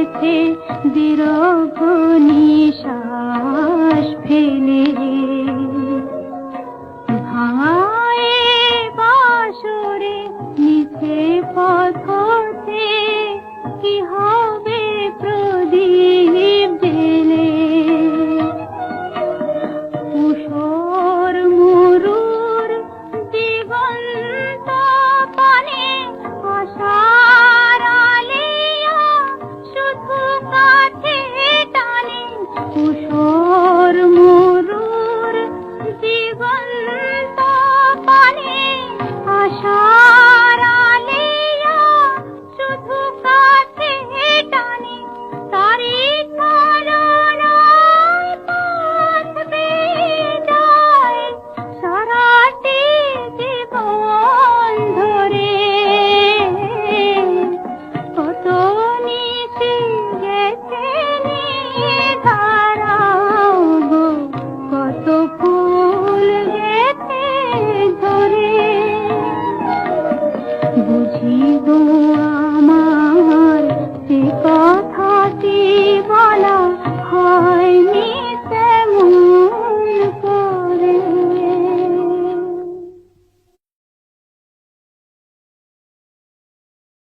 রেখে দীর্ঘ নিশ্বাস ফেলে। ভাঙায় বাসরে নিচে পথ Allah. ti.